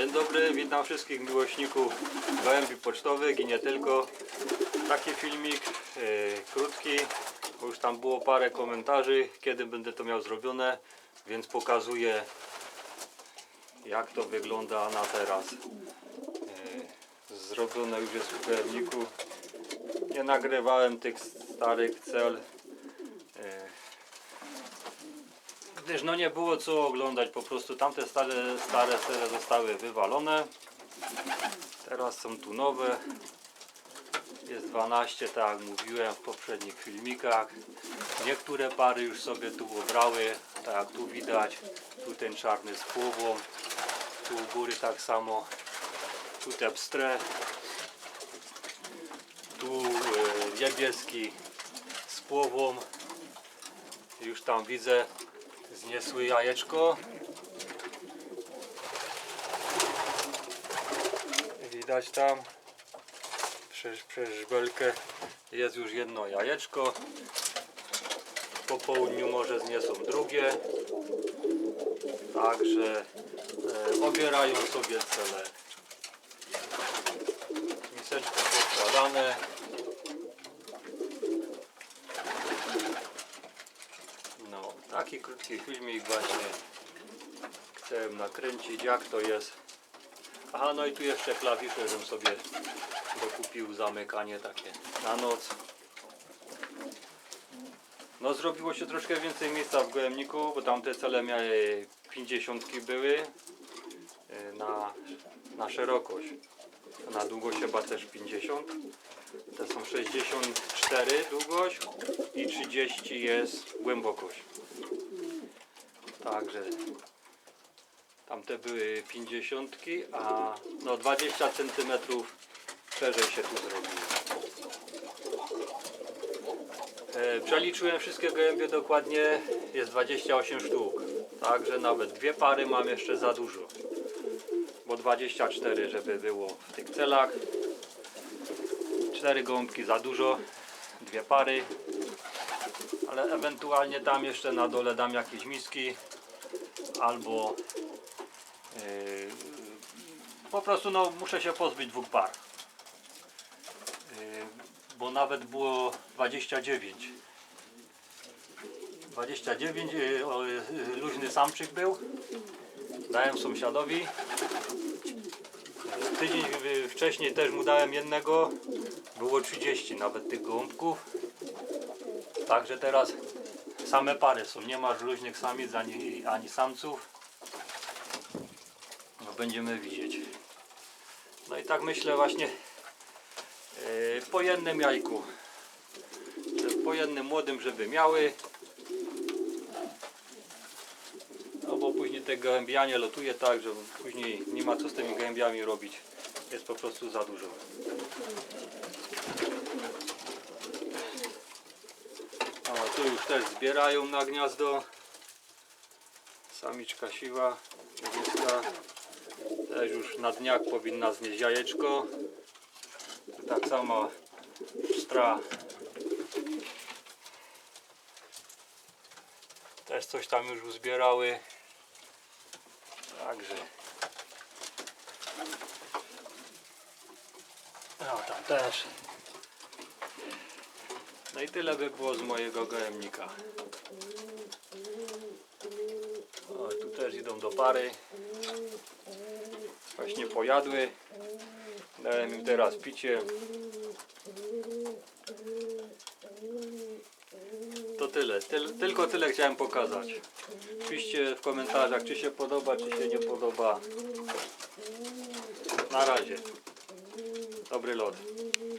Dzień dobry, witam wszystkich miłośników gołębi pocztowych i nie tylko. Taki filmik e, krótki, bo już tam było parę komentarzy, kiedy będę to miał zrobione, więc pokazuję jak to wygląda na teraz. E, zrobione już jest w gołębniku. Nie nagrywałem tych starych cel. E, gdyż no nie było co oglądać, po prostu tamte stare, stare cele zostały wywalone. Teraz są tu nowe. Jest 12, tak jak mówiłem w poprzednich filmikach. Niektóre pary już sobie tu obrały, tak jak tu widać. Tu ten czarny z płową, tu u góry tak samo. Tu te pstre. Tu e, niebieski z płową. Już tam widzę zniesły jajeczko. Widać tam przez, przez żbelkę jest już jedno jajeczko. Po południu może zniosą drugie. Także e, obierają sobie cele. Miseczki poskładane. No, taki krótki filmik właśnie chciałem nakręcić, jak to jest. Aha, no i tu jeszcze klawisze, żebym sobie dokupił zamykanie takie na noc. No zrobiło się troszkę więcej miejsca w gołębniku, bo tamte cele miały 50 były y, na, na szerokość. Na długość chyba też 50. Te są 64 długość i 30 jest głębokość. Także tamte były 50, a no 20 cm szerzej się tu zrobiło. E, przeliczyłem wszystkie gołębie dokładnie, jest 28 sztuk. Także nawet dwie pary mam jeszcze za dużo. Bo 24, żeby było w tych celach. Cztery gołąbki za dużo, dwie pary. Ale ewentualnie tam jeszcze na dole dam jakieś miski albo yy, po prostu no, muszę się pozbyć dwóch par. Yy, bo nawet było 29. 29 yy, yy, luźny samczyk był. Dałem sąsiadowi. Yy, Tydzień yy, wcześniej też mu dałem jednego. Było 30 nawet tych gołąbków. Także teraz same pary są. Nie ma luźnych samic ani, ani samców. No będziemy widzieć. No i tak myślę właśnie yy, po jednym jajku. Że Po jednym młodym, żeby miały. No bo później te gołębianie lotuje tak, że później nie ma co z tymi gołębiami robić. Jest po prostu za dużo. O, tu już też zbierają na gniazdo. Samiczka siwa, niebieska. Też już na dniach powinna znieść jajeczko. Tak samo pstra. Też coś tam już uzbierały. Także. No tam też. No i tyle by było z mojego gołębnika. O, tu też idą do pary. Właśnie pojadły. Dałem im teraz picie. To tyle. Tyl, tylko tyle chciałem pokazać. Piszcie w komentarzach, czy się podoba, czy się nie podoba. Na razie. Dobry lot.